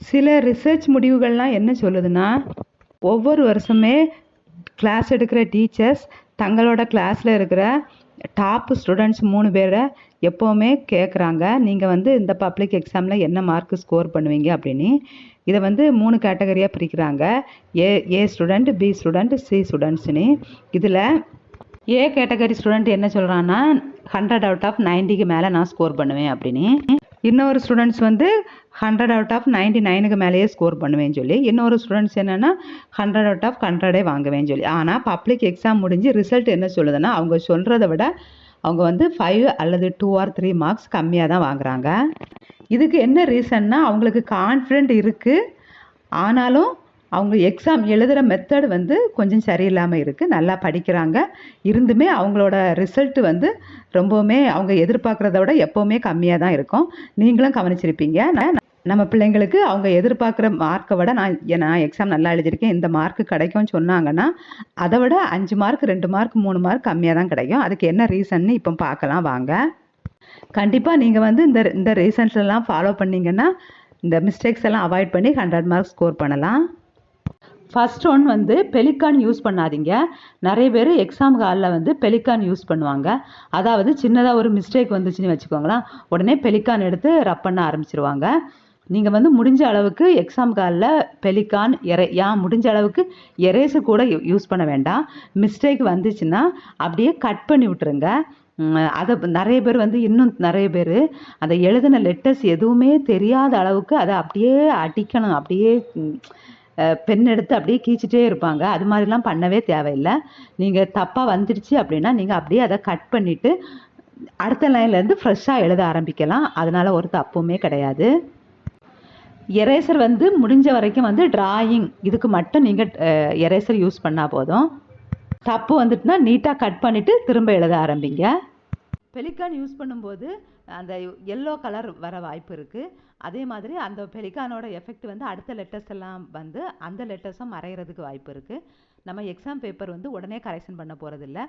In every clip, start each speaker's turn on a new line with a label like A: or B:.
A: சில ரிசர்ச் முடிவுகள்லாம் என்ன சொல்லுதுன்னா ஒவ்வொரு வருஷமே கிளாஸ் எடுக்கிற டீச்சர்ஸ் தங்களோட கிளாஸில் இருக்கிற டாப் ஸ்டூடெண்ட்ஸ் மூணு பேரை எப்போவுமே கேட்குறாங்க நீங்கள் வந்து இந்த பப்ளிக் எக்ஸாமில் என்ன மார்க் ஸ்கோர் பண்ணுவீங்க அப்படின்னு. இதை வந்து மூணு கேட்டகரியாக பிரிக்கிறாங்க. A A student B student C ஸ்டூடெண்ட்ஸ்னு இதில் ஏ கேட்டகரி ஸ்டூடெண்ட் என்ன சொல்கிறான்னா ஹண்ட்ரட் அவுட் ஆஃப் நைன்ட்டிக்கு மேலே நான் ஸ்கோர் பண்ணுவேன் அப்படின்னு. இன்னொரு ஸ்டூடெண்ட்ஸ் வந்து ஹண்ட்ரட் அவுட் ஆஃப் நைன்ட்டி நைனுக்கு மேலேயே ஸ்கோர் பண்ணுவேன்னு சொல்லி இன்னொரு ஸ்டூடெண்ட்ஸ் என்னென்னா ஹண்ட்ரட் அவுட் ஆஃப் ஹண்ட்ரடே வாங்குவேன்னு சொல்லி. ஆனால் பப்ளிக் எக்ஸாம் முடிஞ்சு ரிசல்ட் என்ன சொல்லுதுன்னா அவங்க சொல்கிறத விட அவங்க வந்து ஃபைவ் அல்லது டூ ஆர் த்ரீ மார்க்ஸ் கம்மியாக தான் வாங்குறாங்க. இதுக்கு என்ன ரீசன்னா அவங்களுக்கு கான்ஃபிடென்ட் இருக்குது ஆனாலும் அவங்க எக்ஸாம் எழுதுகிற மெத்தட் வந்து கொஞ்சம் சரியில்லாமல் இருக்குது நல்லா படிக்கிறாங்க. இருந்துமே அவங்களோட ரிசல்ட் வந்து ரொம்பவுமே அவங்க எதிர்பார்க்குறத விட எப்போவுமே கம்மியாக தான் இருக்கும். நீங்களும் கவனிச்சிருப்பீங்க. நம்ம பிள்ளைங்களுக்கு அவங்க எதிர்பார்க்குற மார்க்கை விட நான் நான் எக்ஸாம் நல்லா எழுதியிருக்கேன். இந்த மார்க் கிடைக்கும்னு சொன்னாங்கன்னா அதை விட அஞ்சு மார்க் ரெண்டு மார்க் மூணு மார்க் கம்மியாக தான் கிடைக்கும். அதுக்கு என்ன ரீசன்னு இப்போ பார்க்கலாம். வாங்க. கண்டிப்பாக நீங்கள் வந்து இந்த இந்த ரீசன்ஸ் எல்லாம் ஃபாலோ பண்ணிங்கன்னா இந்த மிஸ்டேக்ஸ் எல்லாம் அவாய்ட் பண்ணி ஹண்ட்ரட் மார்க் ஸ்கோர் பண்ணலாம். ஃபஸ்ட் ஒன் வந்து பெலிக்கான் யூஸ் பண்ணாதீங்க. நிறைய பேர் எக்ஸாம் ஹாலில் வந்து பெலிக்கான் யூஸ் பண்ணுவாங்க. அதாவது சின்னதாக ஒரு மிஸ்டேக் வந்துச்சுன்னு வச்சுக்கோங்களேன். உடனே பெலிக்கான் எடுத்து ரப் பண்ண ஆரம்பிச்சிருவாங்க. நீங்கள் வந்து முடிஞ்ச அளவுக்கு எக்ஸாம் காலில் பெலிகான் எரே ஏன் முடிஞ்ச அளவுக்கு எரேஸு கூட யூஸ் பண்ண வேண்டாம். மிஸ்டேக் வந்துச்சுன்னா அப்படியே கட் பண்ணி விட்டுருங்க. அதை நிறைய பேர் வந்து இன்னும் நிறைய பேர் அந்த எழுதின லெட்டர்ஸ் எதுவுமே தெரியாத அளவுக்கு அதை அப்படியே அடிக்கணும். அப்படியே பென் எடுத்து அப்படியே கீச்சிட்டே இருப்பாங்க. அது மாதிரிலாம் பண்ணவே தேவையில்லை. நீங்கள் தப்பாக வந்துடுச்சு அப்படின்னா நீங்கள் அப்படியே அதை கட் பண்ணிவிட்டு அடுத்த லைன்லேருந்து ஃப்ரெஷ்ஷாக எழுத ஆரம்பிக்கலாம். அதனால் ஒரு தப்புமே கிடையாது. எரேசர் வந்து முடிஞ்ச வரைக்கும் வந்து டிராயிங் இதுக்கு மட்டும் நீங்கள் எரேசர் யூஸ் பண்ணால் போதும். தப்பு வந்துட்டுனா நீட்டாக கட் பண்ணிவிட்டு திரும்ப எழுத ஆரம்பிங்க. பெலிக்கான் யூஸ் பண்ணும்போது அந்த எல்லோ கலர் வர வாய்ப்பு இருக்குது அதே மாதிரி அந்த பெலிகானோட எஃபெக்ட் வந்து அடுத்த லெட்டர்ஸ் எல்லாம் வந்து அந்த லெட்டர்ஸும் மறையிறதுக்கு வாய்ப்பு இருக்குது நம்ம எக்ஸாம் பேப்பர் வந்து உடனே கரெக்ஷன் பண்ண போகிறதில்ல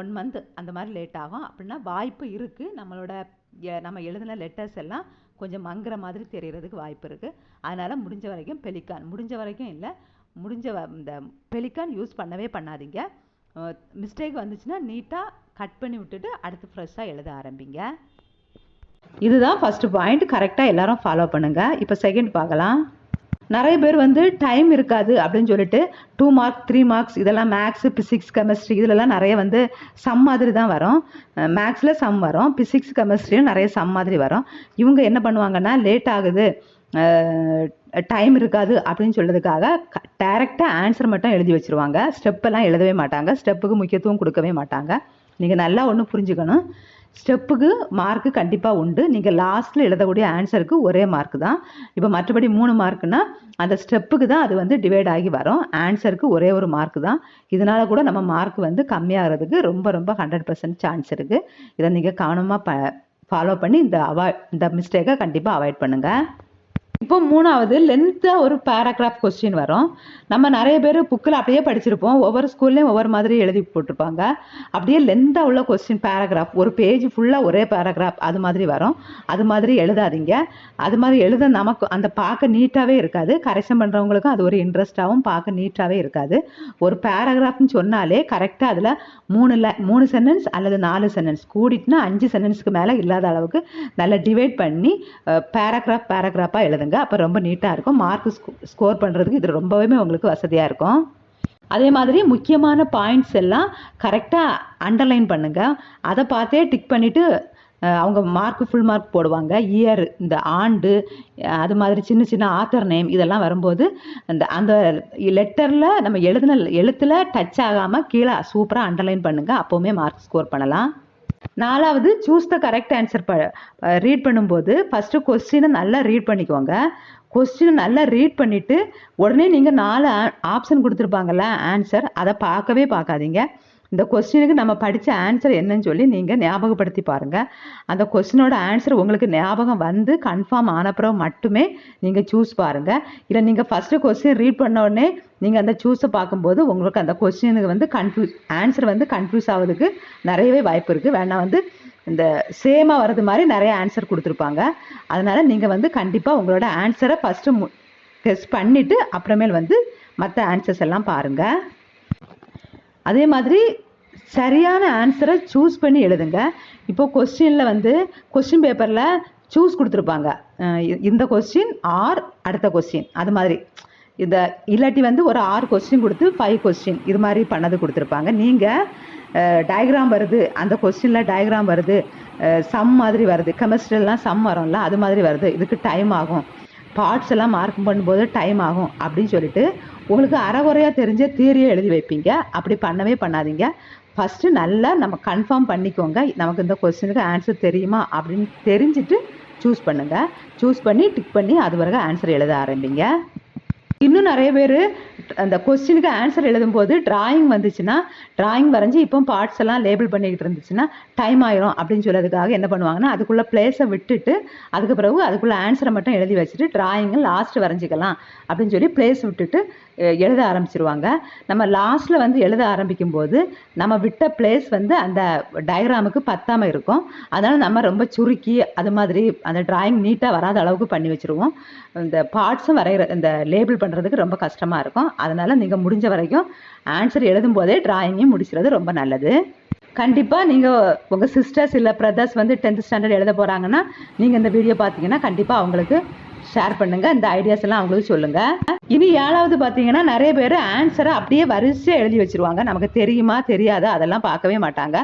A: ஒன் மந்த் அந்த மாதிரி லேட் ஆகும். அப்படின்னா வாய்ப்பு இருக்குது நம்மளோட நம்ம எழுதின லெட்டர்ஸ் எல்லாம் கொஞ்சம் மங்குற மாதிரி தெரியறதுக்கு வாய்ப்பு இருக்குது அதனால் முடிஞ்ச வரைக்கும் பெலிகான் முடிஞ்ச வரைக்கும் இல்லை. முடிஞ்ச இந்த பெலிகான் யூஸ் பண்ணவே பண்ணாதீங்க. மிஸ்டேக் வந்துச்சுன்னா நீட்டாக கட் பண்ணி விட்டுட்டு அடுத்து ஃப்ரெஷ்ஷாக எழுத ஆரம்பிங்க. இதுதான் ஃபஸ்ட்டு பாயிண்ட் கரெக்டாக எல்லாரும் ஃபாலோ பண்ணுங்க. இப்போ செகண்ட் பார்க்கலாம். நிறைய பேர் வந்து டைம் இருக்காது அப்படின்னு சொல்லிட்டு டூ மார்க் த்ரீ மார்க்ஸ் இதெல்லாம் மேக்ஸ் பிசிக்ஸ் கெமிஸ்ட்ரி இதிலலாம் நிறைய வந்து சம் மாதிரி தான் வரும். மேக்ஸில் சம் வரும் பிசிக்ஸ் கெமிஸ்ட்ரியும் நிறைய சம் மாதிரி வரும். இவங்க என்ன பண்ணுவாங்கன்னா லேட் ஆகுது. டைம் இருக்காது அப்படின்னு சொல்கிறதுக்காக டைரெக்டாக ஆன்சர் மட்டும் எழுதி வச்சுருவாங்க. ஸ்டெப்பெல்லாம் எழுதவே மாட்டாங்க. ஸ்டெப்புக்கு முக்கியத்துவம் கொடுக்கவே மாட்டாங்க. நீங்கள் நல்லா ஒன்று புரிஞ்சுக்கணும். ஸ்டெப்புக்கு மார்க்கு கண்டிப்பாக உண்டு. நீங்கள் லாஸ்ட்டில் எழுதக்கூடிய ஆன்சருக்கு ஒரே மார்க் தான். இப்போ மற்றபடி மூணு மார்க்குனா அந்த ஸ்டெப்புக்கு தான் அது வந்து டிவைட் ஆகி வரும். ஆன்சருக்கு ஒரே ஒரு மார்க் தான். இதனால கூட நம்ம மார்க் வந்து கம்மியாகிறதுக்கு ரொம்ப ரொம்ப ஹண்ட்ரட் பர்சன்ட் சான்ஸ் இருக்குது இதை நீங்கள் கவனமாக ப ஃபாலோ பண்ணி இந்த அவாய்ட் இந்த மிஸ்டேக்கை கண்டிப்பாக அவாய்ட் பண்ணுங்கள் இப்போ மூணாவது லென்த்தாக ஒரு பேராகிராஃப் கொஸ்டின் வரும். நம்ம நிறைய பேர் புக்கில் அப்படியே படிச்சிருப்போம். ஒவ்வொரு ஸ்கூல்லையும் ஒவ்வொரு மாதிரி எழுதி போட்டிருப்பாங்க. அப்படியே லென்த்தாக உள்ள கொஸ்டின் பேராகிராஃப் ஒரு பேஜ் ஃபுல்லாக ஒரே பேராகிராஃப் அது மாதிரி வரும். அது மாதிரி எழுதாதீங்க. அது மாதிரி எழுத நமக்கு அந்த பார்க்க நீட்டாகவே இருக்காது. கரெக்ஷன் பண்ணுறவங்களுக்கும் அது ஒரு இன்ட்ரெஸ்ட்டாகவும் பார்க்க நீட்டாகவே இருக்காது. ஒரு பேராகிராஃப்னு சொன்னாலே கரெக்டாக அதில் மூணு ல மூணு சென்டென்ஸ் அல்லது நாலு சென்டென்ஸ் கூடிட்டுனா அஞ்சு சென்டென்ஸ்க்கு மேலே இல்லாத அளவுக்கு நல்லா டிவைட் பண்ணி பேராகிராஃப் பேராகிராஃபாக எழுதுங்க. அப்போ ரொம்ப நீட்டாக இருக்கும். மார்க் ஸ்கோர் பண்ணுறதுக்கு இது ரொம்பவே உங்களுக்கு வசதியாக இருக்கும். அதே மாதிரி முக்கியமான பாயிண்ட்ஸ் எல்லாம் கரெக்டாக அண்டர்லைன் பண்ணுங்கள் அதை பார்த்தே டிக் பண்ணிவிட்டு அவங்க மார்க் ஃபுல் மார்க் போடுவாங்க. இயர் இந்த ஆண்டு அது மாதிரி சின்ன சின்ன ஆத்தர் நேம் இதெல்லாம் வரும்போது அந்த அந்த லெட்டரில் நம்ம எழுதின எழுத்தில் டச் ஆகாமல் கீழே சூப்பராக அண்டர்லைன் பண்ணுங்க. அப்போவுமே மார்க் ஸ்கோர் பண்ணலாம். நாலாவது சூஸ் த கரெக்ட் ஆன்சர் ப ரீட் பண்ணும்போது ஃபஸ்ட்டு கொஸ்டினை நல்லா ரீட் பண்ணிக்கோங்க. கொஸ்டினை நல்லா ரீட் பண்ணிவிட்டு உடனே நீங்கள் நாலு ஆப்ஷன் கொடுத்துருப்பாங்கல்ல ஆன்சர் அதை பார்க்கவே பார்க்காதீங்க. இந்த கொஸ்டினுக்கு நம்ம படித்த ஆன்சர் என்னன்னு சொல்லி நீங்கள் ஞாபகப்படுத்தி பாருங்கள் அந்த கொஸ்டினோட ஆன்சர் உங்களுக்கு ஞாபகம் வந்து கன்ஃபார்ம் ஆனப்புறம் மட்டுமே நீங்கள் சூஸ் பாருங்கள் இல்லை நீங்கள் ஃபஸ்ட்டு கொஸ்டின் ரீட் பண்ண உடனே நீங்கள் அந்த சூஸை பார்க்கும்போது உங்களுக்கு அந்த கொஸ்டினுக்கு வந்து கன்ஃபியூஸ் ஆன்சர் வந்து கன்ஃபியூஸ் ஆகிறதுக்கு நிறையவே வாய்ப்பு இருக்குது வேணால் வந்து இந்த சேமாக வர்றது மாதிரி நிறைய ஆன்சர் கொடுத்துருப்பாங்க. அதனால் நீங்கள் வந்து கண்டிப்பாக உங்களோட ஆன்சரை ஃபஸ்ட்டு மு டெஸ்ட் பண்ணிவிட்டு அப்புறமேல் வந்து மற்ற ஆன்சர்ஸ் எல்லாம் பாருங்கள் அதே மாதிரி சரியான ஆன்சரை சூஸ் பண்ணி எழுதுங்க. இப்போ கொஸ்டினில் வந்து கொஸ்டின் பேப்பரில் சூஸ் கொடுத்துருப்பாங்க. இந்த கொஸ்டின் ஆர் அடுத்த கொஸ்டின் அது மாதிரி. இந்த இல்லாட்டி வந்து ஒரு ஆறு கொஸ்டின் கொடுத்து ஃபைவ் கொஸ்டின் இது மாதிரி பண்ணது கொடுத்துருப்பாங்க. நீங்கள் டயக்ராம் வருது அந்த கொஸ்டினில் டயக்ராம் வருது சம் மாதிரி வருது கெமிஸ்ட்ரிலாம் சம் வரும்ல அது மாதிரி வருது. இதுக்கு டைம் ஆகும். பார்ட்ஸ் எல்லாம் மார்க் பண்ணும்போது டைம் ஆகும் அப்படின்னு சொல்லிட்டு உங்களுக்கு அறகுறையாக தெரிஞ்ச தியரியை எழுதி வைப்பீங்க. அப்படி பண்ணவே பண்ணாதீங்க. ஃபஸ்ட்டு நல்லா நம்ம கன்ஃபார்ம் பண்ணிக்கோங்க. நமக்கு இந்த கொஸ்டினுக்கு ஆன்சர் தெரியுமா அப்படின்னு தெரிஞ்சுட்டு சூஸ் பண்ணுங்கள் சூஸ் பண்ணி டிக் பண்ணி அது பிறகு ஆன்சர் எழுத ஆரம்பிங்க. இன்னும் நிறைய பேர் அந்த கொஸ்டினுக்கு ஆன்சர் எழுதும்போது டிராயிங் வந்துச்சுன்னா டிராயிங் வரைஞ்சி இப்போ பார்ட்ஸ் எல்லாம் லேபிள் பண்ணிக்கிட்டு இருந்துச்சுன்னா டைம் ஆயிரும் அப்படின்னு சொல்லதுக்காக என்ன பண்ணுவாங்கன்னா அதுக்குள்ளே பிளேஸை விட்டுட்டு அதுக்கு பிறகு அதுக்குள்ளே ஆன்சரை மட்டும் எழுதி வச்சுட்டு டிராயிங்கை லாஸ்ட் வரைஞ்சிக்கலாம் அப்படின்னு சொல்லி பிளேஸ் விட்டுட்டு எழுத ஆரம்பிச்சிருவாங்க. நம்ம லாஸ்ட்டில் வந்து எழுத ஆரம்பிக்கும் போது நம்ம விட்ட பிளேஸ் வந்து அந்த டயக்ராமுக்கு பத்தாம இருக்கும். அதனால் நம்ம ரொம்ப சுருக்கி அது மாதிரி அந்த டிராயிங் நீட்டாக வராத அளவுக்கு பண்ணி வச்சுருவோம். இந்த பார்ட்ஸும் வரைகிற இந்த லேபிள் பண்ணுறதுக்கு ரொம்ப கஷ்டமாக இருக்கும். அதனால் நீங்கள் முடிஞ்ச வரைக்கும் ஆன்சர் எழுதும் போதே டிராயிங்கையும் முடிச்சுறது ரொம்ப நல்லது. கண்டிப்பாக நீங்கள் உங்கள் சிஸ்டர்ஸ் இல்லை பிரதர்ஸ் வந்து டென்த் ஸ்டாண்டர்ட் எழுத போகிறாங்கன்னா நீங்கள் இந்த வீடியோ பார்த்தீங்கன்னா கண்டிப்பாக அவங்களுக்கு ஷேர் பண்ணுங்கள் இந்த ஐடியாஸ் எல்லாம் அவங்களுக்கு சொல்லுங்கள் இனி ஏழாவது பார்த்தீங்கன்னா நிறைய பேர் ஆன்சரை அப்படியே வரிசையாக எழுதி வச்சிருவாங்க. நமக்கு தெரியுமா தெரியாதா? அதெல்லாம் பார்க்கவே மாட்டாங்க.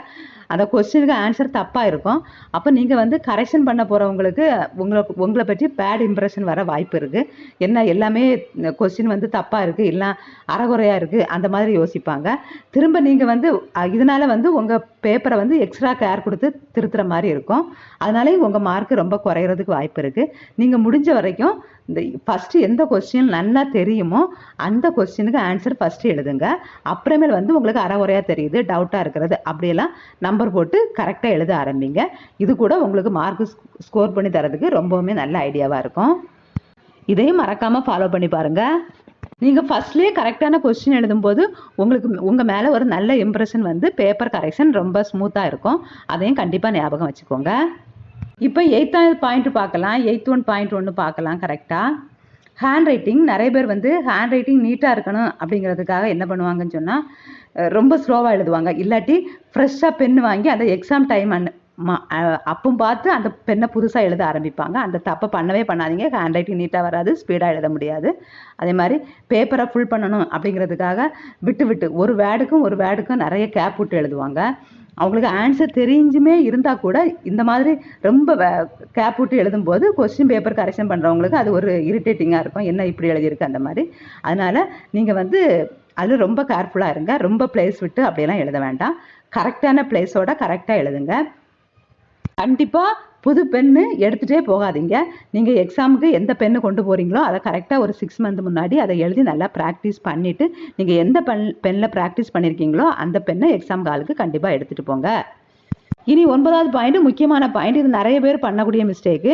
A: அந்த கொஸ்டினுக்கு ஆன்சர் தப்பாக இருக்கும். அப்போ நீங்கள் வந்து கரெக்ஷன் பண்ண போகிறவங்களுக்கு உங்களை உங்களை பற்றி பேட் இம்ப்ரெஷன் வர வாய்ப்பு இருக்குது என்ன எல்லாமே கொஸ்டின் வந்து தப்பாக இருக்குது இல்லை அறகுறையாக இருக்குது அந்த மாதிரி யோசிப்பாங்க. திரும்ப நீங்கள் வந்து இதனால் வந்து உங்கள் பேப்பரை வந்து எக்ஸ்ட்ரா கேர் கொடுத்து திருத்துற மாதிரி இருக்கும். அதனாலே உங்கள் மார்க் ரொம்ப குறையிறதுக்கு வாய்ப்பு இருக்குது நீங்கள் முடிஞ்ச வரைக்கும் இந்த ஃபஸ்ட்டு எந்த கொஸ்டின் நல்லா தெரியுமோ அந்த கொஸ்டினுக்கு ஆன்சர் ஃபஸ்ட்டு எழுதுங்க. அப்புறமேல் வந்து உங்களுக்கு அறகுறையாக தெரியுது டவுட்டாக இருக்கிறது. அப்படியெல்லாம் நம்பர் போட்டு கரெக்டாக எழுத ஆரம்பிங்க. இது கூட உங்களுக்கு மார்க் ஸ்கோர் பண்ணி தரதுக்கு ரொம்பவுமே நல்ல ஐடியாவாக இருக்கும். இதையும் மறக்காமல் ஃபாலோ பண்ணி பாருங்கள் நீங்கள் ஃபர்ஸ்ட்லேயே கரெக்டான கொஸ்டின் எழுதும்போது உங்களுக்கு உங்கள் மேலே ஒரு நல்ல இம்ப்ரெஷன் வந்து பேப்பர் கரெக்ஷன் ரொம்ப ஸ்மூத்தாக இருக்கும். அதையும் கண்டிப்பாக ஞாபகம் வச்சுக்கோங்க. இப்போ எயித்தாவது பாயிண்ட் பார்க்கலாம். எயித் ஒன் பாயிண்ட் ஒன்று பார்க்கலாம் கரெக்டாக ஹேண்ட் ரைட்டிங் நிறைய பேர் வந்து ஹேண்ட் ரைட்டிங் நீட்டாக இருக்கணும் அப்படிங்கிறதுக்காக என்ன பண்ணுவாங்கன்னு சொன்னால் ரொம்ப ஸ்லோவாக எழுதுவாங்க. இல்லாட்டி ஃப்ரெஷ்ஷாக பென் வாங்கி அந்த எக்ஸாம் டைம் அன் ம- பார்த்து அந்த பெண்ணை புதுசாக எழுத ஆரம்பிப்பாங்க. அந்த தப்பை பண்ணவே பண்ணாதீங்க. ஹேண்ட் ரைட்டிங் நீட்டாக வராது ஸ்பீடாக எழுத முடியாது. அதே மாதிரி பேப்பரை ஃபுல் பண்ணணும் அப்படிங்கிறதுக்காக விட்டு விட்டு ஒரு வேர்டுக்கும் ஒரு வேர்டுக்கும் நிறைய கேப் விட்டு எழுதுவாங்க. அவங்களுக்கு ஆன்சர் தெரிஞ்சுமே இருந்தால் கூட இந்த மாதிரி ரொம்ப கேப் விட்டு எழுதும்போது கொஸ்டின் பேப்பர் கரெக்ஷன் பண்ணுறவங்களுக்கு அது ஒரு இரிட்டேட்டிங்காக இருக்கும். என்ன இப்படி எழுதியிருக்கு அந்த மாதிரி. அதனால் நீங்கள் வந்து அதில் ரொம்ப கேர்ஃபுல்லாக இருங்க. ரொம்ப பிளேஸ் விட்டு அப்படியெல்லாம் எழுத வேண்டாம். கரெக்டான பிளேஸோட கரெக்டாக எழுதுங்க. கண்டிப்பாக புது பென்னு எடுத்துகிட்டே போகாதீங்க. நீங்கள் எக்ஸாமுக்கு எந்த பெண்ணு கொண்டு போகிறீங்களோ அதை கரெக்டாக ஒரு சிக்ஸ் மந்த் முன்னாடி அதை எழுதி நல்லா ப்ராக்டிஸ் பண்ணிவிட்டு நீங்கள் எந்த பென் பெண்ணில் ப்ராக்டிஸ் பண்ணியிருக்கீங்களோ அந்த பெண்ணை எக்ஸாம் காலுக்கு கண்டிப்பாக எடுத்துகிட்டு போங்க. இனி ஒன்பதாவது பாயிண்ட் முக்கியமான பாயிண்ட் இது நிறைய பேர் பண்ணக்கூடிய மிஸ்டேக்கு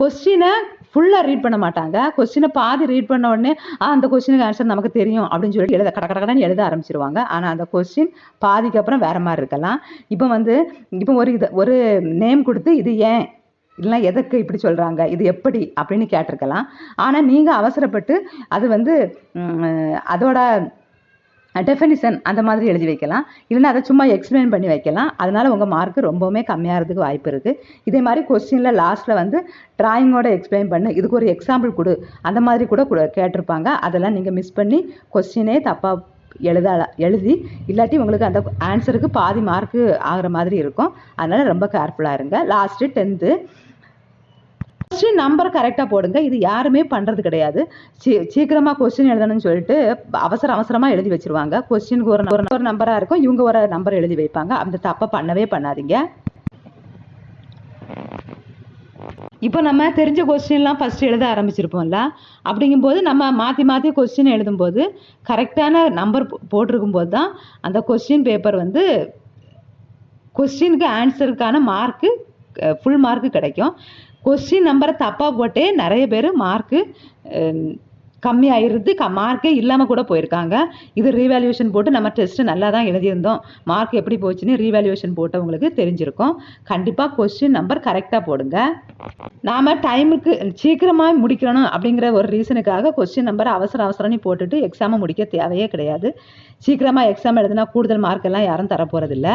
A: கொஸ்டினை ஃபுல்லாக ரீட் பண்ண மாட்டாங்க. கொஸ்டினை பாதி ரீட் பண்ண உடனே ஆ அந்த கொஸ்டினுக்கு ஆன்சர் நமக்கு தெரியும் அப்படின்னு சொல்லி எழுத கட கட கடன்னு எழுத ஆரம்பிச்சிருவாங்க. ஆனால் அந்த கொஸ்டின் பாதிக்கு அப்புறம் வேற மாதிரி இருக்கலாம். இப்போ வந்து இப்போ ஒரு இது ஒரு நேம் கொடுத்து இது ஏன்? இல்லைனா எதற்கு இப்படி சொல்கிறாங்க இது எப்படி? அப்படின்னு கேட்டிருக்கலாம். ஆனால் நீங்கள் அவசரப்பட்டு அது வந்து அதோட டெஃபனிஷன் அந்த மாதிரி எழுதி வைக்கலாம். இல்லைன்னா அதை சும்மா எக்ஸ்பிளைன் பண்ணி வைக்கலாம். அதனால் உங்கள் மார்க் ரொம்பவுமே கம்மியாகிறதுக்கு வாய்ப்பு இருக்குது இதே மாதிரி கொஸ்டினில் லாஸ்ட்டில் வந்து ட்ராயிங்கோட எக்ஸ்பிளைன் பண்ணு. இதுக்கு ஒரு எக்ஸாம்பிள் கொடு. அந்த மாதிரி கூட கேட்டிருப்பாங்க. அதெல்லாம் நீங்கள் மிஸ் பண்ணி கொஸ்டினே தப்பாக எழுதால எழுதி இல்லாட்டி உங்களுக்கு அந்த ஆன்சருக்கு பாதி மார்க்கு ஆகிற மாதிரி இருக்கும். அதனால் ரொம்ப கேர்ஃபுல்லாக இருங்க. லாஸ்ட்டு டென்த்து கொஸ்டின் நம்பர் கரெக்டாக போடுங்க. இது யாருமே பண்ணுறது கிடையாது. சீ சீக்கிரமாக கொஸ்டின் எழுதணும்னு சொல்லிட்டு அவசர அவசரமாக எழுதி வச்சிருவாங்க. கொஸ்டினுக்கு ஒரு ஒரு ஒரு நம்பராக இருக்கும். இவங்க ஒரு நம்பர் எழுதி வைப்பாங்க. அந்த தப்பை பண்ணவே பண்ணாதீங்க. இப்போ நம்ம தெரிஞ்ச கொஸ்டின்லாம் ஃபஸ்ட்டு எழுத ஆரம்பிச்சிருப்போம்ல. அப்படிங்கும்போது நம்ம மாற்றி மாற்றி கொஸ்டின் எழுதும்போது கரெக்டான நம்பர் போட்டிருக்கும் போது தான் அந்த கொஸ்டின் பேப்பர் வந்து கொஸ்டினுக்கு ஆன்சருக்கான மார்க்கு ஃபுல் மார்க்கு கிடைக்கும். கொஸ்டின் நம்பரை தப்பாக போட்டே நிறைய பேர் மார்க்கு கம்மி ஆயிடுது க மார்க்கே இல்லாமல் கூட போயிருக்காங்க. இது ரீவேல்யூஷன் போட்டு நம்ம டெஸ்ட்டு நல்லா தான் எழுதியிருந்தோம். மார்க் எப்படி போச்சுன்னு ரீவேல்யூஷன் போட்டவங்களுக்கு தெரிஞ்சிருக்கும். கண்டிப்பாக கொஸ்டின் நம்பர் கரெக்டாக போடுங்க. நாம் டைமுக்கு சீக்கிரமாக முடிக்கணும் அப்படிங்கிற ஒரு ரீசனுக்காக கொஸ்டின் நம்பர் அவசர அவசரம்னு போட்டுட்டு எக்ஸாமை முடிக்க தேவையே கிடையாது. சீக்கிரமாக எக்ஸாம் எழுதுனா கூடுதல் மார்க் எல்லாம் யாரும் தரப்போகிறதில்ல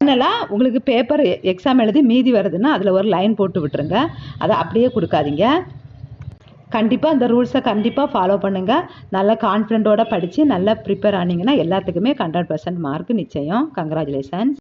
A: போகிறதில்ல உங்களுக்கு பேப்பர் எக்ஸாம் எழுதி மீதி வருதுன்னா அதில் ஒரு லைன் போட்டு விட்டுருங்க. அதை அப்படியே கொடுக்காதீங்க. கண்டிப்பாக இந்த ரூல்ஸை கண்டிப்பாக ஃபாலோ பண்ணுங்கள் நல்ல கான்ஃபிடென்ட்டோட படித்து நல்லா ப்ரிப்பேர் ஆனீங்கன்னா எல்லாத்துக்குமே ஹண்ட்ரட் பர்சன்ட் மார்க் நிச்சயம். கங்க்ராச்சுலேஷன்ஸ்